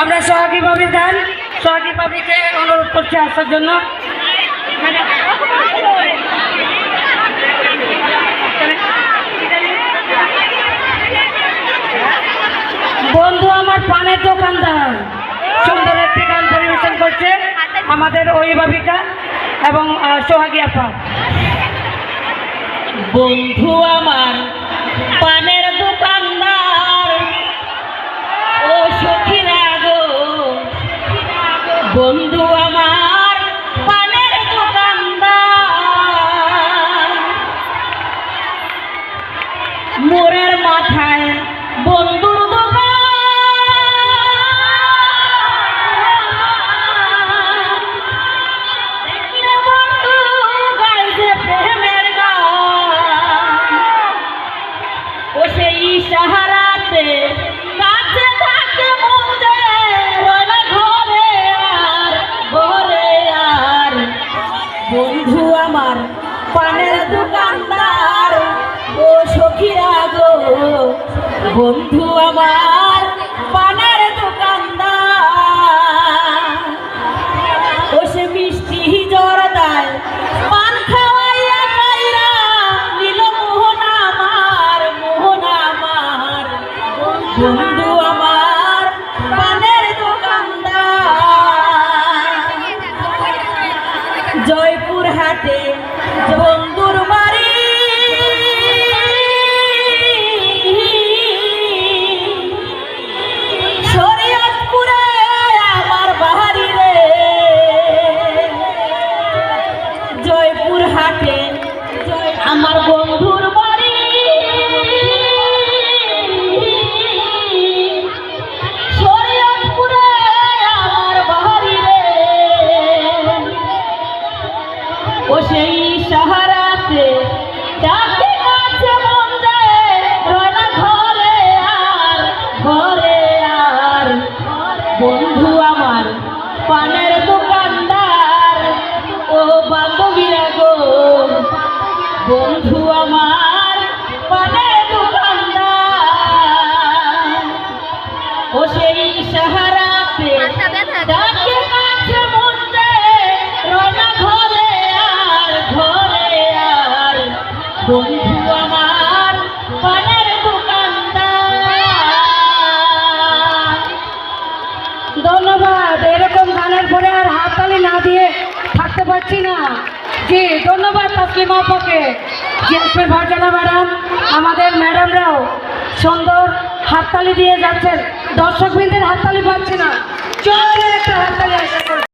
আমরা সোহাগী ভাবি দেন সোহাগী ভাবিকে অনুরোধ করছি আসার জন্য। বন্ধু, আমার পানের দোকানদার। সুন্দর একটি গান পরিবেশন করছে আমাদের অভিভাবিকা এবং সোহাগী আপা। বন্ধু আমার পানের মোরের মাথায় বন্ধুর সাহারাতে কাছে থাকে মুন্দে বন্ধু আমার পানের দোকানদার। মিষ্টি জরদায় পান খাওয়াইয়া পাইরা নীল মোহন আমার মোহন আমার। বন্ধু ও সেই সাহারাতে ডাকে মন যায় আর আর। বন্ধু আমার, পানের দোকানদার, ও বন্ধু আমার, পানের দোকানদার। ও সেই সাহারাতে ধন্যবাদ। এরকম গানের পরে আর হাততালি না দিয়ে থাকতে পারছি না। জি, ধন্যবাদ তাসলিমা আপাকে। জিএসপি ভারজানা ম্যাডাম, আমাদের ম্যাডামরাও সুন্দর হাততালি দিয়ে যাচ্ছেন। দর্শকবৃন্দের হাততালি পাচ্ছি না। চলে একটা হাততালি আশা